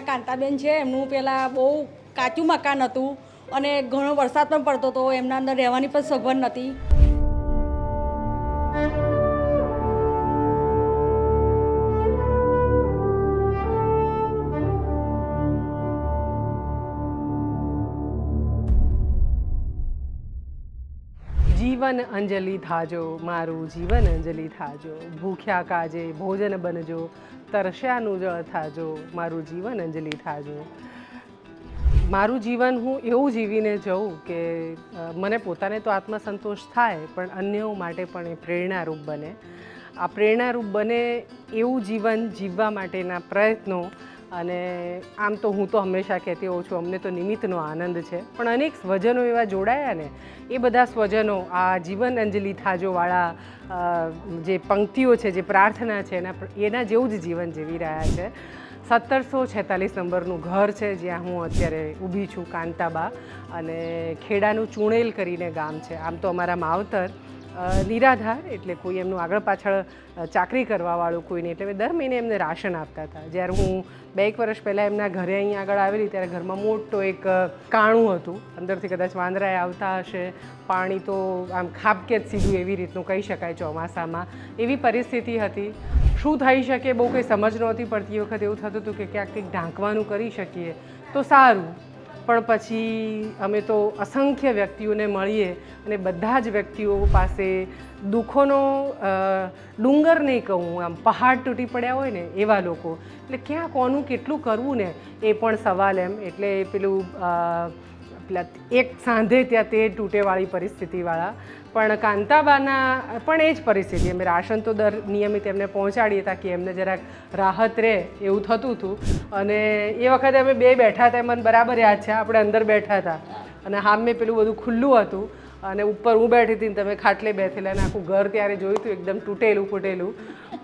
આ કાંતાબેન છે, એમનું પેલા બહુ કાચું મકાન હતું અને ઘણો વરસાદ પણ પડતો હતો, એમના અંદર રહેવાની પણ સગવડ નથી જીવન અંજલિ થાજો, મારું જીવન અંજલિ થાજો. ભૂખ્યા કાજે ભોજન બનજો, તરસ્યાનું જળ થાજો, મારું જીવન અંજલિ થાજો. મારું જીવન હું એવું જીવીને જઉં કે મને પોતાને તો આત્મસંતોષ થાય, પણ અન્યો માટે પણ એ પ્રેરણારૂપ બને. આ પ્રેરણારૂપ બને એવું જીવન જીવવા માટેના પ્રયત્નો અને આમ તો હું તો હંમેશા કહેતી હોઉં છું, અમને તો નિમિત્તનો આનંદ છે. પણ અનેક સ્વજનો એવા જોડાયા ને, એ બધા સ્વજનો આ જીવન અંજલિ થાજોવાળા જે પંક્તિઓ છે, જે પ્રાર્થના છે, એના એના જેવું જ જીવન જીવી રહ્યા છે. સત્તરસો છેતાલીસ નંબરનું ઘર છે, જ્યાં હું અત્યારે ઊભી છું, કાંતાબા. અને ખેડાનું ચૂણેલ કરીને ગામ છે. આમ તો અમારા માવતર નિરાધાર એટલે કોઈ એમનું આગળ પાછળ ચાકરી કરવાવાળું કોઈ નહીં એટલે દર મહિને એમને રાશન આપતા હતા. જ્યારે હું બે એક વર્ષ પહેલાં એમના ઘરે અહીં આગળ આવેલી ત્યારે ઘરમાં મોટો એક કાણું હતું. અંદરથી કદાચ વાંદરાએ આવતા હશે. પાણી તો આમ ખાબકે જ સીધું એવી રીતનું કહી શકાય ચોમાસામાં. એવી પરિસ્થિતિ હતી. શું થઈ શકે બહુ કંઈ સમજ નહોતી પડતી. વખત એવું થતું હતું કે ક્યાંક કંઈક ઢાંકવાનું કરી શકીએ. તો સારું. પણ પછી અમે તો અસંખ્ય વ્યક્તિઓને મળીએ અને બધા જ વ્યક્તિઓ પાસે દુઃખોનો ડુંગર નહીં કહું આમ, પહાડ તૂટી પડ્યા હોય ને એવા લોકો. એટલે ક્યાં કોનું કેટલું કરવું ને એ પણ સવાલ એમ. એટલે પેલું પેલા એક સાંધે ત્યાં તે તૂટેવાળી પરિસ્થિતિવાળા. પણ કાંતાબાના, પણ એ જ પરિસ્થિતિ. અમે રાશન તો દર નિયમિત એમને પહોંચાડીએ તાકી એમને જરાક રાહત રહે એવું થતું હતું અને એ વખતે અમે બે બેઠા હતા મને બરાબર યાદ છે. આપણે અંદર બેઠા હતા અને હામે પેલું બધું ખુલ્લું હતું. અને ઉપર હું બેઠી હતી તમે ખાટલે બેઠેલા અને આખું ઘર ત્યારે જોયું હતું એકદમ તૂટેલું ફૂટેલું.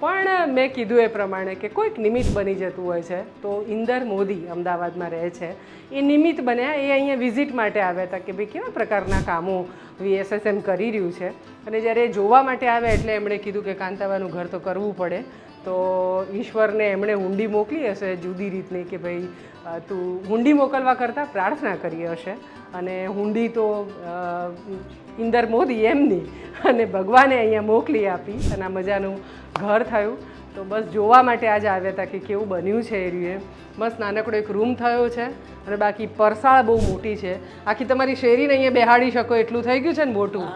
પણ મેં કીધું એ પ્રમાણે કે કોઈક નિમિત્ત બની જતું હોય છે. તો ઇન્દર મોદી અમદાવાદમાં રહે છે. એ નિમિત્ત બન્યા, એ અહીંયા વિઝિટ માટે આવ્યા હતા કે ભાઈ કેવા પ્રકારના કામો વીએસએસએમ કરી રહ્યું છે. અને જ્યારે જોવા માટે આવ્યા એટલે એમણે કીધું કે કાંતાબાનું ઘર તો કરવું પડે. તો ઈશ્વરને એમણે હુંડી મોકલી હશે જુદી રીતની કે ભાઈ તું હુંડી મોકલવા કરતાં પ્રાર્થના કરી હશે. અને હુંડી તો ઇન્દર મોદી એમની. અને ભગવાને અહીંયા મોકલી આપી. અને આ મજાનું ઘર થયું. તો બસ જોવા માટે આજે આવ્યા હતા કે કેવું બન્યું છે એ રહ્યું મસ્ત નાનકડો એક રૂમ થયો છે. અને બાકી પરસાળ બહુ મોટી છે. આખી તમારી શેરીને અહીંયા બેહાડી શકો એટલું થઈ ગયું છે ને મોટું.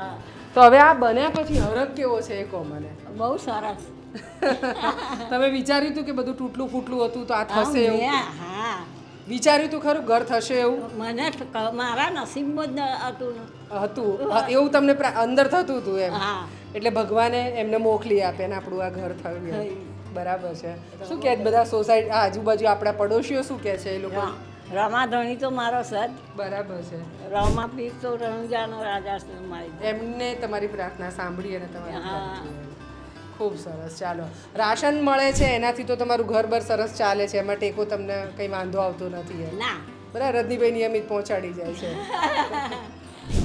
તો હવે આ બન્યા પછી હરક કેવો છે એ કહો મને. બહુ સરસ. તમે વિચાર્યું હતું કે બધું તૂટલું ફૂટલું હતું તો આ થશે એવું? હા. વિચાર્યું તું ખરું? ઘર થશે એવું? મને મારા નસીબમાં જ હતું. હતું. એવું તમને અંદર થતું હતું એમ? એટલે ભગવાને એમને મોકલી આપે ને આપણું આ ઘર થયું બરાબર છે. શું કહે બધા સોસાયટી આ આજુબાજુ આપણા પડોશીઓ શું કહે છે એ લોકો? રમાધણી તો મારો સદ બરાબર છે. રમા પીર તો રણજાનો રાજા એમને તમારી પ્રાર્થના સાંભળી અને તમારી. ખૂબ સરસ ચાલો. રાશન મળે છે એનાથી તો તમારું ઘર બર સરસ ચાલે છે એમાં ટેકો તમને કંઈ વાંધો આવતો નથી એમ. ના. બરાબર રજનીભાઈ નિયમિત પહોંચાડી જાય છે.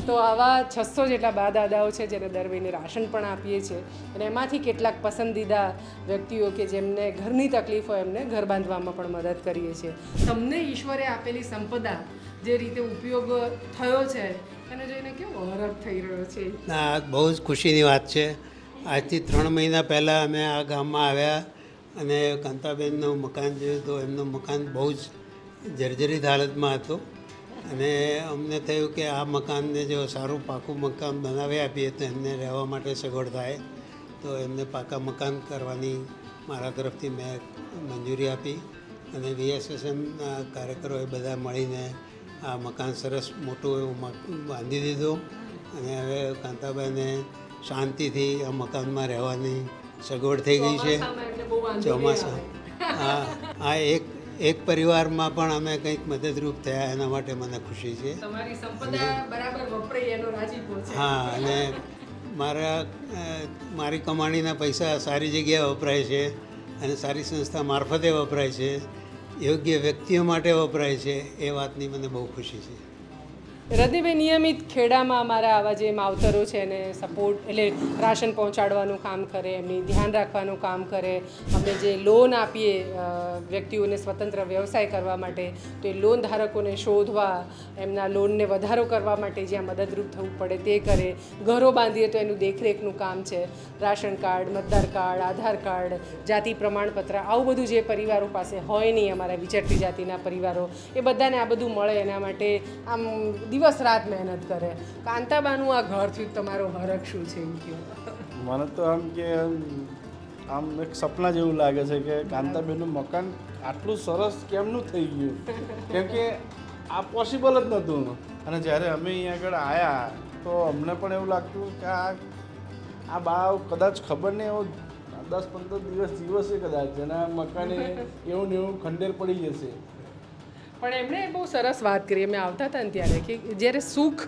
તો આવા છસો જેટલા બા દાદાઓ છે જેને દર મહિને રાશન પણ આપીએ છીએ અને એમાંથી કેટલાક પસંદીદા વ્યક્તિઓ કે જેમને ઘરની તકલીફ હોય એમને ઘર બાંધવામાં પણ મદદ કરીએ છીએ. તમને ઈશ્વરે આપેલી સંપદા જે રીતે ઉપયોગ થયો છે એને જોઈને કેવો હરખ થઈ રહ્યો છે? ના બહુ જ ખુશીની વાત છે. આજથી ત્રણ મહિના પહેલાં અમે આ ગામમાં આવ્યા અને કાંતાબેનનું મકાન જોયું તો એમનું મકાન બહુ જ જર્જરિત હાલતમાં હતું. અને અમને થયું કે આ મકાનને જો સારું પાકું મકાન બનાવી આપીએ તો એમને રહેવા માટે સગવડ થાય. તો એમને પાકા મકાન કરવાની મારા તરફથી મેં મંજૂરી આપી અને વીએસએસએમના કાર્યકરોએ બધા મળીને આ મકાન સરસ મોટું એવું બાંધી દીધું. અને હવે કાંતાબાઈને શાંતિથી આ મકાનમાં રહેવાની સગવડ થઈ ગઈ છે. ચોમાસા. હા આ એક એક પરિવારમાં પણ અમે કંઈક મદદરૂપ થયા એના માટે મને ખુશી છે. હા અને મારા મારી કમાણીના પૈસા સારી જગ્યાએ વપરાય છે અને સારી સંસ્થા મારફતે વપરાય છે. યોગ્ય વ્યક્તિઓ માટે વપરાય છે એ વાતની મને બહુ ખુશી છે. રદીભાઈ નિયમિત ખેડામાં અમારા આવા જે માવતરો છે એને સપોર્ટ એટલે રાશન પહોંચાડવાનું કામ કરે, એમની ધ્યાન રાખવાનું કામ કરે. અમે જે લોન આપીએ વ્યક્તિઓને સ્વતંત્ર વ્યવસાય કરવા માટે, તો એ લોન ધારકોને શોધવા, એમના લોનને વધારો કરવા માટે જ્યાં મદદરૂપ થવું પડે તે કરે. ઘરો બાંધીએ તો એનું દેખરેખનું કામ છે. રાશન કાર્ડ, મતદાર કાર્ડ, આધાર કાર્ડ, જાતિ પ્રમાણપત્ર, આવું બધું જે પરિવારો પાસે હોય નહીં, અમારા વિચરતી જાતિના પરિવારો, એ બધાને આ બધું મળે એના માટે આમ દિવસ રાત મહેનત કરે. કાંતાબાનું આ ઘરથી તમારો હરખ શું છે એમ કહો. મને તો આમ કે આમ એક સપના જેવું લાગે છે કે કાંતાબેનનું મકાન આટલું સરસ કેમનું થઈ ગયું? કેમ કે આ પોસિબલ જ નહોતું. અને જ્યારે અમે અહીંયા આગળ આવ્યા તો અમને પણ એવું લાગતું કે આ આ બા કદાચ ખબર નહીં એવો દસ પંદર દિવસ દિવસે કદાચ. એના મકાને એવું ને એવું ખંડેર પડી જશે. પણ એમણે બહુ સરસ વાત કરી. અમે આવતા હતા ને ત્યારે કે જ્યારે સુખ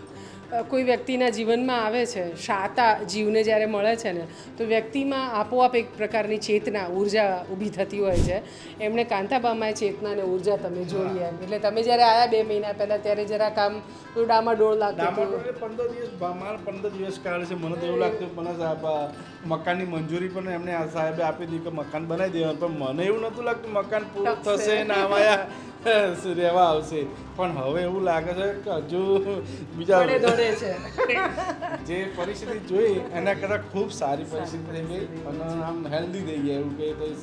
કોઈ વ્યક્તિના જીવનમાં આવે છે શાતા જીવને જ્યારે મળે છે ને તો વ્યક્તિમાં આપોઆપ એક પ્રકારની ચેતના ઊર્જા ઊભી થતી હોય છે. એમણે કાંતાબામાં ચેતના અને ઊર્જા તમે જોઈ એમ. એટલે તમે જ્યારે આવ્યા બે મહિના પહેલાં ત્યારે જરા કામ થોડું ડામાડોળ લાગતું પંદર દિવસ મારા પંદર દિવસ કાઢે છે. મને તો એવું લાગતું મને સાહેબ મકાનની મંજૂરી પણ એમણે આ સાહેબે આપી દીધી કે મકાન બનાવી દેવાનું. પણ મને એવું નહોતું લાગતું મકાન પૂરું થશે. ને આમાં રહેવા આવશે. પણ હવે એવું લાગે છે કે હજુ બીજા દોડે છે. જે પરિસ્થિતિ જોઈ એના કરતાં ખૂબ સારી પરિસ્થિતિ થઈ ગઈ. અને આમ હેલ્ધી થઈ ગયા એવું કે કંઈ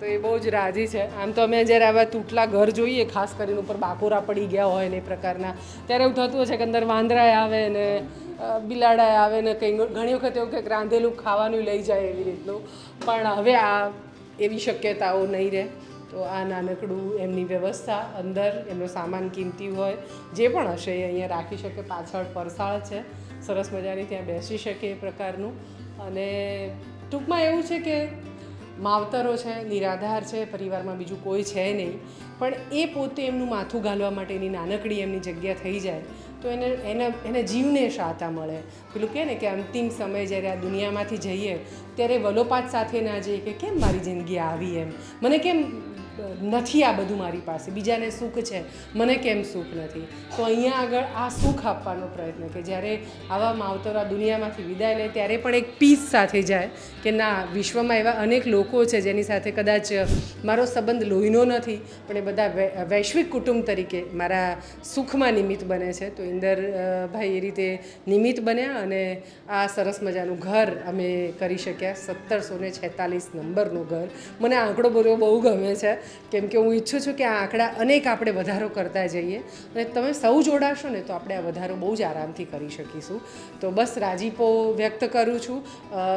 તો એ બહુ જ રાજી છે. આમ તો અમે જ્યારે આવા તૂટલા ઘર જોઈએ ખાસ કરીને ઉપર બાકોરા પડી ગયા હોય ને એ પ્રકારના ત્યારે એવું થતું હશે છે કે અંદર વાંદરાય આવે ને બિલાડાએ બિલાડાય આવે ને કંઈ ઘણી વખત એવું કે રાંધેલું ખાવાનું લઈ જાય એવી રીતનું. પણ હવે આ એવી શક્યતાઓ નહીં રહે. તો આ નાનકડું એમની વ્યવસ્થા અંદર, એમનો સામાન કિંમતી હોય, જે પણ હશે, એ અહીંયા રાખી શકે. પાછળ પરસાળ છે. સરસ મજાની ત્યાં બેસી શકે એ પ્રકારનું. અને ટૂંકમાં એવું છે કે માવતરો છે, નિરાધાર છે, પરિવારમાં બીજું કોઈ છે નહીં. પણ એ પોતે એમનું માથું ગાલવા માટેની નાનકડી એમની જગ્યા થઈ જાય, તો એને એને એને જીવને શાતા મળે. પેલું કહે ને કે અંતિમ સમય જ્યારે આ દુનિયામાંથી જઈએ, ત્યારે વલોપાત સાથે ના જઈએ કે કેમ મારી જિંદગી આવી એમ? મને કેમ નથી આ બધું મારી પાસે. બીજાને સુખ છે. મને કેમ સુખ નથી? તો અહીંયા આગળ આ સુખ આપવાનો પ્રયત્ન કે જ્યારે આવા માવતરો આ દુનિયામાંથી વિદાય લે, ત્યારે પણ એક પીસ સાથે જાય કે ના, વિશ્વમાં એવા અનેક લોકો છે જેની સાથે કદાચ મારો સંબંધ લોહીનો નથી, પણ એ બધા વૈશ્વિક કુટુંબ તરીકે મારા સુખમાં નિમિત્ત બને છે. તો ઇન્દર ભાઈ એ રીતે નિમિત્ત બન્યા અને આ સરસ મજાનું ઘર અમે કરી શક્યા. સત્તરસો ને છેતાલીસ નંબરનું ઘર. મને આંકડો બોલવો બહુ ગમે છે. કેમ કે હું ઈચ્છું છું કે આ આંકડા અનેક આપણે વધારો કરતા જઈએ. અને તમે સૌ જોડાશો ને તો આપણે આ વધારો બહુ જ આરામથી કરી શકીશું. તો બસ રાજીપો વ્યક્ત કરું છું.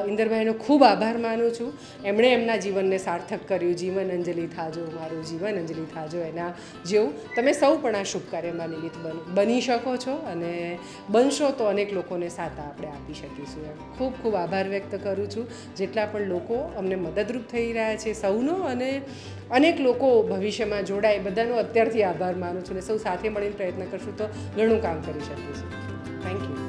ઇન્દરભાઈનો ખૂબ આભાર માનું છું. એમણે એમના જીવનને સાર્થક કર્યું. જીવન અંજલિ થાજો, મારું જીવન અંજલિ થાજો એના જેવું. તમે સૌ પણ આ શુભ કાર્યમાં નિમિત્ત બન, બની શકો છો અને બનશો તો અનેક લોકોને સાતા આપણે આપી શકીશું. એમ ખૂબ ખૂબ આભાર વ્યક્ત કરું છું. જેટલા પણ લોકો અમને મદદરૂપ થઈ રહ્યા છે સૌનો અને અનેક લોકો ભવિષ્યમાં જોડાય બધાનો અત્યારથી આભાર માનું છું અને સૌ સાથે મળીને પ્રયત્ન કરશું તો ઘણું કામ કરી શકીશું. Thank you